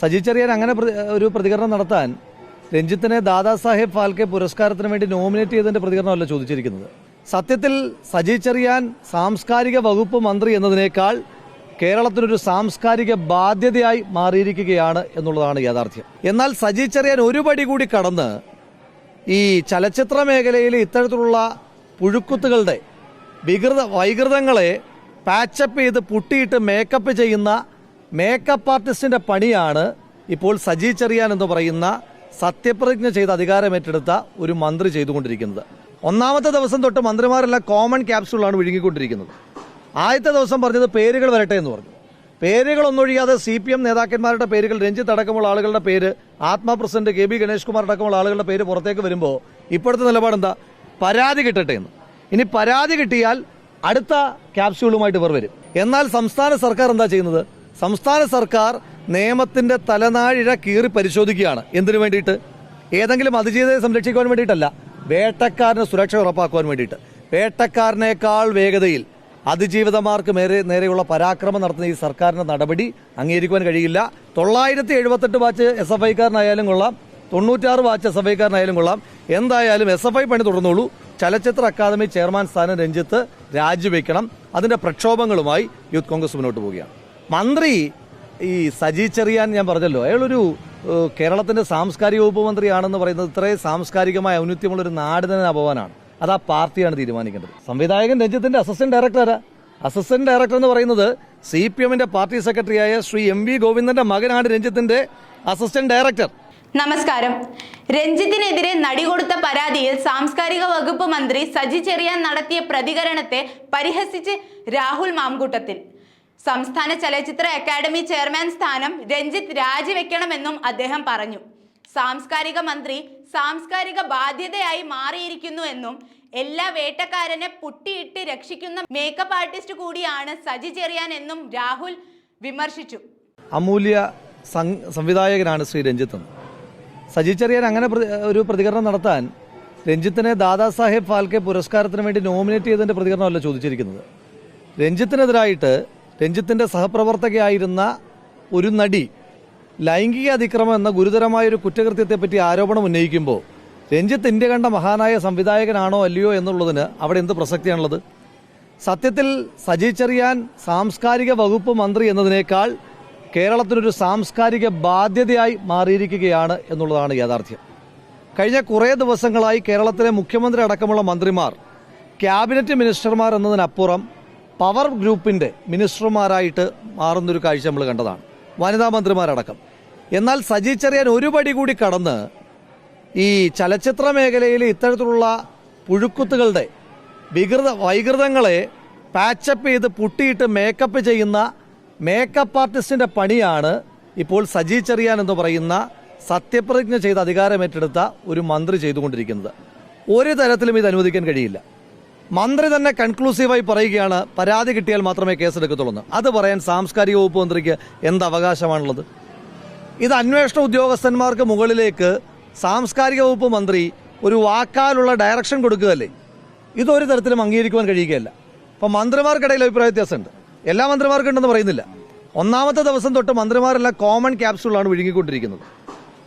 സജി ചെറിയാൻ അങ്ങനെ ഒരു പ്രതികരണം നടത്താൻ രഞ്ജിത്തിനെ ദാദാസാഹേബ് ഫാൽക്കെ പുരസ്കാരത്തിന് വേണ്ടി നോമിനേറ്റ് ചെയ്തതിന്റെ പ്രതികരണമല്ല ചോദിച്ചിരിക്കുന്നത്. സത്യത്തിൽ സജി ചെറിയാൻ സാംസ്കാരിക വകുപ്പ് മന്ത്രി എന്നതിനേക്കാൾ കേരളത്തിനൊരു സാംസ്കാരിക ബാധ്യതയായി മാറിയിരിക്കുകയാണ് എന്നുള്ളതാണ് യാഥാർത്ഥ്യം. എന്നാൽ സജി ചെറിയാൻ ഒരു പടി കൂടി കടന്ന് ഈ ചലച്ചിത്ര മേഖലയിൽ ഇത്തരത്തിലുള്ള പുഴുക്കുത്തുകളുടെ വികൃത വൈകൃതങ്ങളെ പാച്ചപ്പ് ചെയ്ത് പുട്ടിയിട്ട് മേക്കപ്പ് ചെയ്യുന്ന മേക്കപ്പ് ആർട്ടിസ്റ്റിന്റെ പണിയാണ് ഇപ്പോൾ സജി ചെറിയാൻ എന്ന് പറയുന്ന സത്യപ്രതിജ്ഞ ചെയ്ത് അധികാരമേറ്റെടുത്ത ഒരു മന്ത്രി ചെയ്തുകൊണ്ടിരിക്കുന്നത്. ഒന്നാമത്തെ ദിവസം തൊട്ട് മന്ത്രിമാരെല്ലാം കോമൺ ക്യാപ്സൂളാണ് വിഴുങ്ങിക്കൊണ്ടിരിക്കുന്നത്. ആദ്യത്തെ ദിവസം പറഞ്ഞത് പേരുകൾ വരട്ടെ എന്ന് പറഞ്ഞു. പേരുകൾ ഒന്നൊഴിയാതെ സി പി എം നേതാക്കന്മാരുടെ പേരുകൾ രഞ്ജിത്ത് അടക്കമുള്ള ആളുകളുടെ പേര് Atma president K B Ganesh Kumar അടക്കമുള്ള ആളുകളുടെ പേര് പുറത്തേക്ക് വരുമ്പോൾ ഇപ്പോഴത്തെ നിലപാട് എന്താ? പരാതി കിട്ടട്ടെ എന്ന്. ഇനി പരാതി കിട്ടിയാൽ അടുത്ത ക്യാപ്സ്യൂളുമായിട്ട് ഇവർ വരും. എന്നാൽ സംസ്ഥാന സർക്കാർ എന്താ ചെയ്യുന്നത്? സംസ്ഥാന സർക്കാർ നിയമത്തിന്റെ തലനാഴിഴ കീറി പരിശോധിക്കുകയാണ്. എന്തിനു വേണ്ടിയിട്ട്? ഏതെങ്കിലും അതിജീവിതയെ സംരക്ഷിക്കുവാൻ വേണ്ടിയിട്ടല്ല വേട്ടക്കാരന് സുരക്ഷ ഉറപ്പാക്കുവാൻ വേണ്ടിയിട്ട്. വേട്ടക്കാരനേക്കാൾ വേഗതയിൽ അതിജീവിതമാർക്ക് നേരെ നേരെയുള്ള പരാക്രമം നടത്തുന്ന ഈ സർക്കാരിന്റെ നടപടി അംഗീകരിക്കുവാൻ കഴിയില്ല. തൊള്ളായിരത്തി എഴുപത്തെട്ട് വാച്ച് എസ് എഫ് ഐക്കാരനായാലും കൊള്ളാം. തൊണ്ണൂറ്റാറ് വാച്ച് എസ് എഫ് ഐക്കാരനായാലും കൊള്ളാം. എന്തായാലും എസ് എഫ് ഐ പണി തുടർന്നോളൂ. ചലച്ചിത്ര അക്കാദമി ചെയർമാൻ സ്ഥാനം രഞ്ജിത്ത് രാജിവെക്കണം. അതിന്റെ പ്രക്ഷോഭങ്ങളുമായി യൂത്ത് കോൺഗ്രസ് മുന്നോട്ട് പോവുകയാണ്. മന്ത്രി ഈ സജി ചെറിയാൻ ഞാൻ പറഞ്ഞല്ലോ. അയാളൊരു കേരളത്തിന്റെ സാംസ്കാരിക വകുപ്പ് മന്ത്രിയാണെന്ന് പറയുന്നത് ഇത്രയും സാംസ്കാരികമായ ഔന്നിത്യമുള്ള ഒരു നാട് തന്നെ അപമാനാണ് അത് ആ പാർട്ടിയാണ് തീരുമാനിക്കേണ്ടത്. സംവിധായകൻ രഞ്ജിത്തിന്റെ അസിസ്റ്റന്റ് ഡയറക്ടറാ അസിസ്റ്റന്റ് ഡയറക്ടർ എന്ന് പറയുന്നത് സി പി എമ്മിന്റെ പാർട്ടി സെക്രട്ടറിയായ ശ്രീ എം വി ഗോവിന്ദന്റെ മകനാണ് രഞ്ജിത്തിന്റെ അസിസ്റ്റന്റ് ഡയറക്ടർ നമസ്കാരം. രഞ്ജിത്തിനെതിരെ നടി കൊടുത്ത പരാതിയിൽ സാംസ്കാരിക വകുപ്പ് മന്ത്രി സജി ചെറിയാൻ നടത്തിയ പ്രതികരണത്തെ പരിഹസിച്ച് രാഹുൽ മാംകൂട്ടത്തിൽ. സംസ്ഥാന ചലച്ചിത്ര അക്കാദമി ചെയർമാൻ സ്ഥാനം രഞ്ജിത്ത് രാജിവെക്കണമെന്നും അദ്ദേഹം പറഞ്ഞു. സാംസ്കാരിക മന്ത്രി സാംസ്കാരിക ബാധ്യതയായി മാറിയിരിക്കുന്നു എന്നും എല്ലാ വേട്ടക്കാരനെ പുട്ടിയിട്ട് രക്ഷിക്കുന്ന മേക്കപ്പ് ആർട്ടിസ്റ്റ് കൂടിയാണ് സജി ചെറിയാൻ എന്നും രാഹുൽ വിമർശിച്ചു. അമൂല്യ സംവിധായകനാണ് ശ്രീ രഞ്ജിത്ത്. സജി ചെറിയാൻ അങ്ങനെ ഒരു പ്രതികരണം നടത്താൻ രഞ്ജിത്തിനെ ദാദാസാഹേബ് ഫാൽക്കെ പുരസ്കാരത്തിന് വേണ്ടി നോമിനേറ്റ് ചെയ്തതിന്റെ പ്രതികരണമല്ല ചോദിച്ചിരിക്കുന്നത്. രഞ്ജിത്തിനെതിരായിട്ട് രഞ്ജിത്തിന്റെ സഹപ്രവർത്തകയായിരുന്ന ഒരു നടി ലൈംഗിക അതിക്രമം എന്ന ഗുരുതരമായൊരു കുറ്റകൃത്യത്തെപ്പറ്റി കുറ്റകൃത്യത്തെ പറ്റി ആരോപണം ഉന്നയിക്കുമ്പോൾ രഞ്ജിത്ത് ഇന്ത്യ കണ്ട മഹാനായ സംവിധായകനാണോ അല്ലയോ എന്നുള്ളതിന് അവിടെ എന്ത് പ്രസക്തിയാണുള്ളത്? സത്യത്തിൽ സജി ചെറിയാൻ സാംസ്കാരിക വകുപ്പ് മന്ത്രി എന്നതിനേക്കാൾ കേരളത്തിനൊരു സാംസ്കാരിക ബാധ്യതയായി മാറിയിരിക്കുകയാണ് എന്നുള്ളതാണ് യാഥാർത്ഥ്യം. കഴിഞ്ഞ കുറേ ദിവസങ്ങളായി കേരളത്തിലെ മുഖ്യമന്ത്രി അടക്കമുള്ള മന്ത്രിമാർ ക്യാബിനറ്റ് മിനിസ്റ്റർമാർ എന്നതിനപ്പുറം പവർ ഗ്രൂപ്പിന്റെ മിനിസ്റ്റർമാരായിട്ട് മാറുന്നൊരു കാഴ്ച നമ്മൾ കണ്ടതാണ്. വനിതാ മന്ത്രിമാരടക്കം. എന്നാൽ സജി ചെറിയാൻ ഒരു പടി കൂടി കടന്ന് ഈ ചലച്ചിത്ര മേഖലയിൽ ഇത്തരത്തിലുള്ള പുഴുക്കുത്തുകളുടെ വികൃത വൈകൃതങ്ങളെ പാച്ചപ്പ് ചെയ്ത് പുട്ടിയിട്ട് മേക്കപ്പ് ചെയ്യുന്ന മേക്കപ്പ് ആർട്ടിസ്റ്റിന്റെ പണിയാണ് ഇപ്പോൾ സജി ചെറിയാൻ എന്ന് പറയുന്ന സത്യപ്രതിജ്ഞ ചെയ്ത് അധികാരമേറ്റെടുത്ത ഒരു മന്ത്രി ചെയ്തുകൊണ്ടിരിക്കുന്നത്. ഒരു തരത്തിലും ഇത് അനുവദിക്കാൻ കഴിയില്ല. മന്ത്രി തന്നെ കൺക്ലൂസീവായി പറയുകയാണ് പരാതി കിട്ടിയാൽ മാത്രമേ കേസെടുക്കത്തുള്ളൂ. അത് പറയാൻ സാംസ്കാരിക വകുപ്പ് മന്ത്രിക്ക് എന്ത് അവകാശമാണുള്ളത്? ഇത് അന്വേഷണ ഉദ്യോഗസ്ഥന്മാർക്ക് മുകളിലേക്ക് സാംസ്കാരിക വകുപ്പ് മന്ത്രി ഒരു വാക്കാലുള്ള ഡയറക്ഷൻ കൊടുക്കുകയല്ലേ? ഇതൊരു തരത്തിലും അംഗീകരിക്കുവാൻ കഴിയുകയല്ല. അപ്പം മന്ത്രിമാർക്കിടയിൽ അഭിപ്രായ വ്യത്യാസമുണ്ട്. എല്ലാ മന്ത്രിമാർക്കും ഉണ്ടെന്ന് പറയുന്നില്ല. ഒന്നാമത്തെ ദിവസം തൊട്ട് മന്ത്രിമാരെല്ലാം കോമൺ ക്യാപ്സുകളാണ് വിഴുങ്ങിക്കൊണ്ടിരിക്കുന്നത്.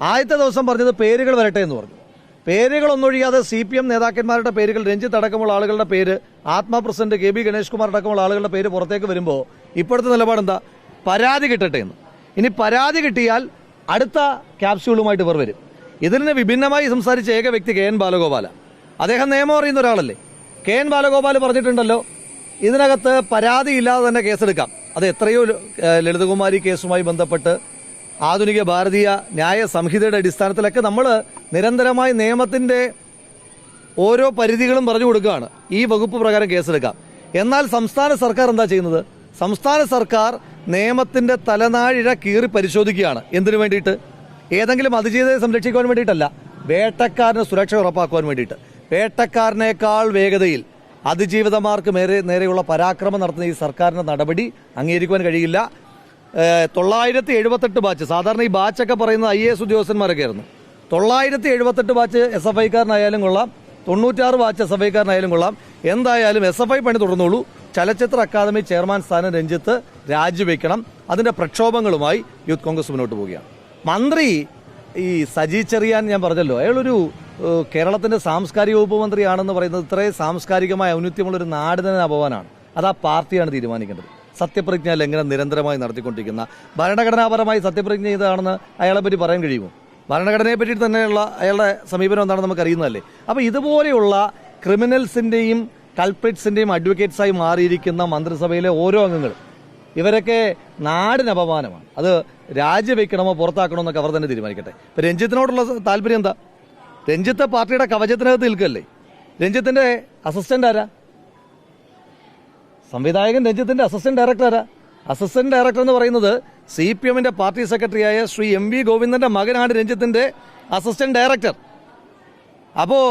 ആദ്യത്തെ ദിവസം പറഞ്ഞത് പേരുകൾ വരട്ടെ എന്ന് പറഞ്ഞു. പേരുകൾ ഒന്നൊഴിയാതെ സി പി എം നേതാക്കന്മാരുടെ പേരുകൾ രഞ്ജിത്ത് അടക്കമുള്ള ആളുകളുടെ പേര് Atma president K B Ganesh Kumar അടക്കമുള്ള ആളുകളുടെ പേര് പുറത്തേക്ക് വരുമ്പോൾ ഇപ്പോഴത്തെ നിലപാട് എന്താ പരാതി കിട്ടട്ടെ എന്ന്. ഇനി പരാതി കിട്ടിയാൽ അടുത്ത ക്യാപ്സ്യൂളുമായിട്ട് ഇവർ വരും. ഇതിൽ നിന്ന് വിഭിന്നമായി സംസാരിച്ച ഏക വ്യക്തി കെ എൻ ബാലഗോപാല. അദ്ദേഹം നിയമം അറിയുന്ന ഒരാളല്ലേ? കെ എൻ ബാലഗോപാൽ പറഞ്ഞിട്ടുണ്ടല്ലോ ഇതിനകത്ത് പരാതിയില്ലാതെ തന്നെ കേസെടുക്കാം. അത് എത്രയോ ലളിതകുമാരി കേസുമായി ബന്ധപ്പെട്ട് ആധുനിക ഭാരതീയ ന്യായ സംഹിതയുടെ അടിസ്ഥാനത്തിലൊക്കെ നമ്മൾ നിരന്തരമായി നിയമത്തിന്റെ ഓരോ പരിധികളും പറഞ്ഞു കൊടുക്കുകയാണ്. ഈ വകുപ്പ് പ്രകാരം കേസെടുക്കാം. എന്നാൽ സംസ്ഥാന സർക്കാർ എന്താ ചെയ്യുന്നത്? സംസ്ഥാന സർക്കാർ നിയമത്തിന്റെ തലനാഴിഴ കീറി പരിശോധിക്കുകയാണ്. എന്തിനു വേണ്ടിയിട്ട്? ഏതെങ്കിലും അതിജീവിതയെ സംരക്ഷിക്കുവാൻ വേണ്ടിയിട്ടല്ല വേട്ടക്കാരന് സുരക്ഷ ഉറപ്പാക്കുവാൻ വേണ്ടിയിട്ട്. വേട്ടക്കാരനേക്കാൾ വേഗതയിൽ അതിജീവിതമാർക്ക് നേരെ നേരെയുള്ള പരാക്രമം നടത്തുന്ന ഈ സർക്കാരിന്റെ നടപടി അംഗീകരിക്കുവാൻ കഴിയില്ല. തൊള്ളായിരത്തി എഴുപത്തെട്ട് ബാച്ച് സാധാരണ ഈ ബാച്ചൊക്കെ പറയുന്നത് ഐ എ എസ് ഉദ്യോഗസ്ഥന്മാരൊക്കെ ആയിരുന്നു. തൊള്ളായിരത്തി എഴുപത്തെട്ട് ബാച്ച് എസ് എഫ് ഐക്കാരനായാലും കൊള്ളാം തൊണ്ണൂറ്റാറ് ബാച്ച് എസ് എഫ് ഐക്കാരനായാലും കൊള്ളാം. എന്തായാലും എസ് എഫ് ഐ പണി തുടർന്നോളൂ ചലച്ചിത്ര അക്കാദമി ചെയർമാൻ സ്ഥാനം രഞ്ജിത്ത് രാജിവെക്കണം. അതിന്റെ പ്രക്ഷോഭങ്ങളുമായി യൂത്ത് കോൺഗ്രസ് മുന്നോട്ട് പോവുകയാണ്. മന്ത്രി ഈ സജി ചെറിയാൻ ഞാൻ പറഞ്ഞല്ലോ അയാളൊരു കേരളത്തിന്റെ സാംസ്കാരിക വകുപ്പ് മന്ത്രിയാണെന്ന് പറയുന്നത് ഇത്രയും സാംസ്കാരികമായ ഔന്നത്യമുള്ള ഒരു നാട് തന്നെ അപമാനമാണ്. അത് ആ പാർട്ടിയാണ് തീരുമാനിക്കേണ്ടത്. സത്യപ്രതിജ്ഞ ലംഘനം നിരന്തരമായി നടത്തിക്കൊണ്ടിരിക്കുന്ന? ഭരണഘടനാപരമായി സത്യപ്രതിജ്ഞ ചെയ്തതാണെന്ന് അയാളെ പറ്റി പറയാൻ കഴിയുമോ? ഭരണഘടനയെ പറ്റി തന്നെയുള്ള അയാളുടെ സമീപനം എന്താണെന്ന് നമുക്ക് അറിയുന്നതല്ലേ? അപ്പോൾ ഇതുപോലെയുള്ള ക്രിമിനൽസിന്റെയും കൾപ്രിറ്റ്സിന്റെയും അഡ്വക്കേറ്റ്സായി മാറിയിരിക്കുന്ന മന്ത്രിസഭയിലെ ഓരോ അംഗങ്ങൾ ഇവരൊക്കെ നാടിന് അപമാനമാണ്. അത് രാജിവെക്കണമോ പുറത്താക്കണമോ എന്നൊക്കെ അവർ തന്നെ തീരുമാനിക്കട്ടെ. ഇപ്പൊ രഞ്ജിത്തിനോടുള്ള താല്പര്യം എന്താ? രഞ്ജിത്ത് പാർട്ടിയുടെ കവചത്തിനകത്ത് നിൽക്കല്ലേ? രഞ്ജിത്തിന്റെ അസിസ്റ്റന്റ് ആരാ? സംവിധായകൻ രഞ്ജിത്തിന്റെ അസിസ്റ്റന്റ് ഡയറക്ടർ ആരാ? അസിസ്റ്റന്റ് ഡയറക്ടർ എന്ന് പറയുന്നത് സി പി എമ്മിന്റെ പാർട്ടി സെക്രട്ടറിയായ ശ്രീ എം വി ഗോവിന്ദന്റെ മകനാണ് രഞ്ജിത്തിന്റെ അസിസ്റ്റന്റ് ഡയറക്ടർ അപ്പോൾ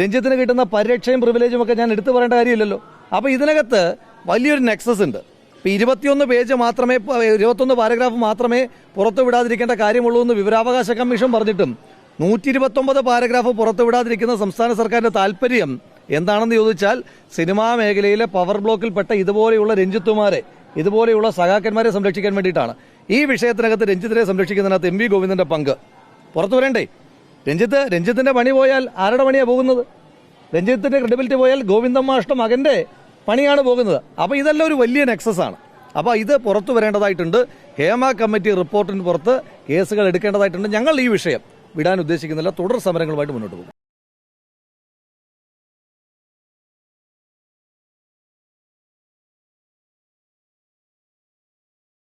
രഞ്ജിത്തിന് കിട്ടുന്ന പരിരക്ഷയും പ്രിവിലേജും ഒക്കെ ഞാൻ എടുത്തു പറയേണ്ട കാര്യമില്ലല്ലോ. അപ്പോൾ ഇതിനകത്ത് വലിയൊരു നെക്സസ് ഉണ്ട്. ഇപ്പോൾ ഇരുപത്തിയൊന്ന് പേജ് മാത്രമേ ഇരുപത്തൊന്ന് പാരഗ്രാഫ് മാത്രമേ പുറത്തു വിടാതിരിക്കേണ്ട കാര്യമുള്ളൂ എന്ന് വിവരാവകാശ കമ്മീഷൻ പറഞ്ഞിട്ടും നൂറ്റി ഇരുപത്തൊമ്പത് പാരഗ്രാഫ് പുറത്തു വിടാതിരിക്കുന്ന സംസ്ഥാന സർക്കാരിന്റെ താല്പര്യം എന്താണെന്ന് ചോദിച്ചാൽ സിനിമാ മേഖലയിലെ പവർ ബ്ലോക്കിൽപ്പെട്ട ഇതുപോലെയുള്ള രഞ്ജിത്തുമാരെ ഇതുപോലെയുള്ള സഹാക്കന്മാരെ സംരക്ഷിക്കാൻ വേണ്ടിയിട്ടാണ്. ഈ വിഷയത്തിനകത്ത് രഞ്ജിത്തിനെ സംരക്ഷിക്കുന്നതിനകത്ത് എം വി ഗോവിന്ദന്റെ പങ്ക്. പുറത്തു വരണ്ടേ? രഞ്ജിത്ത് രഞ്ജിത്തിന്റെ പണി പോയാൽ ആരുടെ പണിയാണ് പോകുന്നത്? രഞ്ജിത്തിന്റെ ക്രെഡിബിലിറ്റി പോയാൽ ഗോവിന്ദൻ മാഷ്ട മകന്റെ പണിയാണ് പോകുന്നത്. അപ്പോൾ ഇതെല്ലാം ഒരു വലിയ നെക്സസ് ആണ്. അപ്പോൾ ഇത് പുറത്തു വരേണ്ടതായിട്ടുണ്ട്. ഹേമ കമ്മിറ്റി റിപ്പോർട്ടിന് പുറത്ത് കേസുകൾ എടുക്കേണ്ടതായിട്ടുണ്ട്. ഞങ്ങൾ ഈ വിഷയം വിടാൻ ഉദ്ദേശിക്കുന്നില്ല. തുടർ സമരങ്ങളുമായിട്ട് മുന്നോട്ട് പോകും.